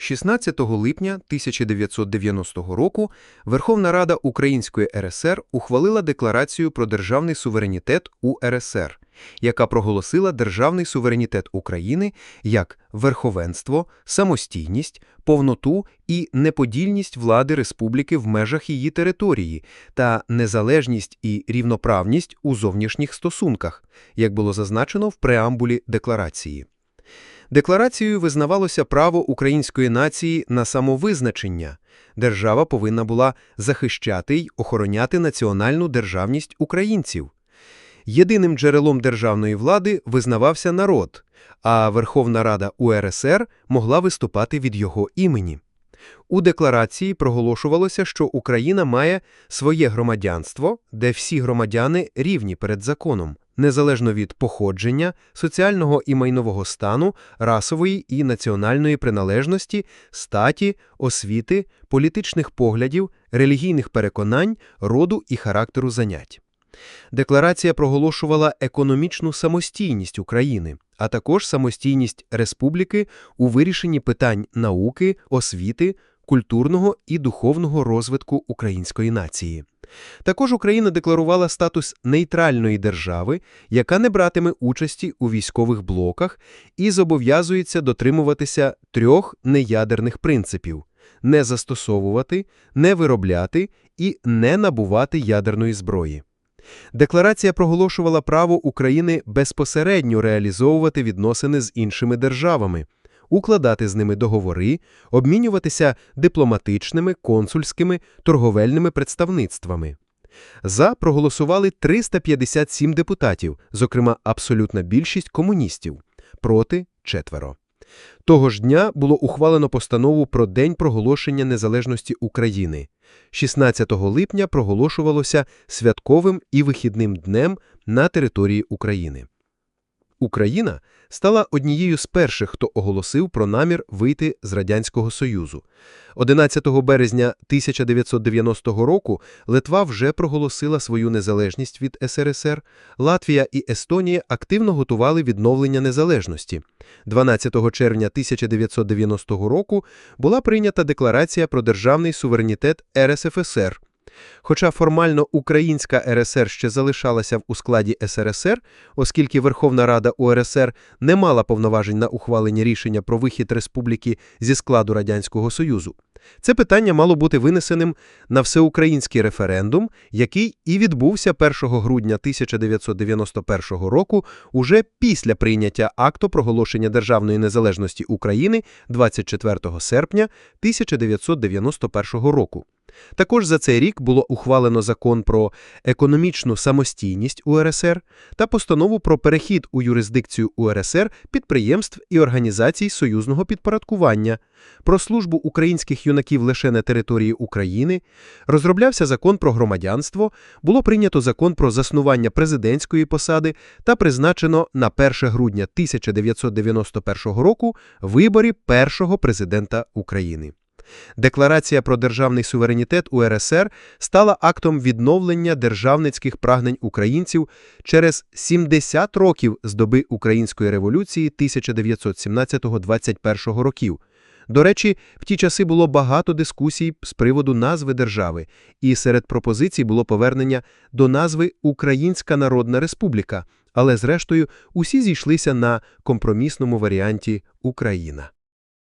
16 липня 1990 року Верховна Рада Української РСР ухвалила Декларацію про державний суверенітет УРСР, яка проголосила державний суверенітет України як верховенство, самостійність, повноту і неподільність влади республіки в межах її території та незалежність і рівноправність у зовнішніх стосунках, як було зазначено в преамбулі декларації. Декларацією визнавалося право української нації на самовизначення. Держава повинна була захищати й охороняти національну державність українців. Єдиним джерелом державної влади визнавався народ, а Верховна Рада УРСР могла виступати від його імені. У декларації проголошувалося, що Україна має своє громадянство, де всі громадяни рівні перед законом, незалежно від походження, соціального і майнового стану, расової і національної приналежності, статі, освіти, політичних поглядів, релігійних переконань, роду і характеру занять. Декларація проголошувала економічну самостійність України, а також самостійність республіки у вирішенні питань науки, освіти, культурного і духовного розвитку української нації. Також Україна декларувала статус нейтральної держави, яка не братиме участі у військових блоках і зобов'язується дотримуватися трьох неядерних принципів – не застосовувати, не виробляти і не набувати ядерної зброї. Декларація проголошувала право України безпосередньо реалізовувати відносини з іншими державами, укладати з ними договори, обмінюватися дипломатичними, консульськими, торговельними представництвами. За проголосували 357 депутатів, зокрема абсолютна більшість комуністів, проти – четверо. Того ж дня було ухвалено постанову про День проголошення незалежності України. 16 липня проголошувалося святковим і вихідним днем на території України. Україна стала однією з перших, хто оголосив про намір вийти з Радянського Союзу. 11 березня 1990 року Литва вже проголосила свою незалежність від СРСР, Латвія і Естонія активно готували відновлення незалежності. 12 червня 1990 року була прийнята Декларація про державний суверенітет РСФСР. Хоча формально Українська РСР ще залишалася у складі СРСР, оскільки Верховна Рада УРСР не мала повноважень на ухвалення рішення про вихід республіки зі складу Радянського Союзу. Це питання мало бути винесеним на всеукраїнський референдум, який і відбувся 1 грудня 1991 року уже після прийняття акту проголошення державної незалежності України 24 серпня 1991 року. Також за цей рік було ухвалено закон про економічну самостійність УРСР та постанову про перехід у юрисдикцію УРСР підприємств і організацій союзного підпорядкування, про службу українських юнаків лише на території України, розроблявся закон про громадянство, було прийнято закон про заснування президентської посади та призначено на 1 грудня 1991 року виборі першого президента України. Декларація про державний суверенітет УРСР стала актом відновлення державницьких прагнень українців через 70 років з доби Української революції 1917-21 років. До речі, в ті часи було багато дискусій з приводу назви держави, і серед пропозицій було повернення до назви Українська Народна Республіка, але зрештою усі зійшлися на компромісному варіанті Україна.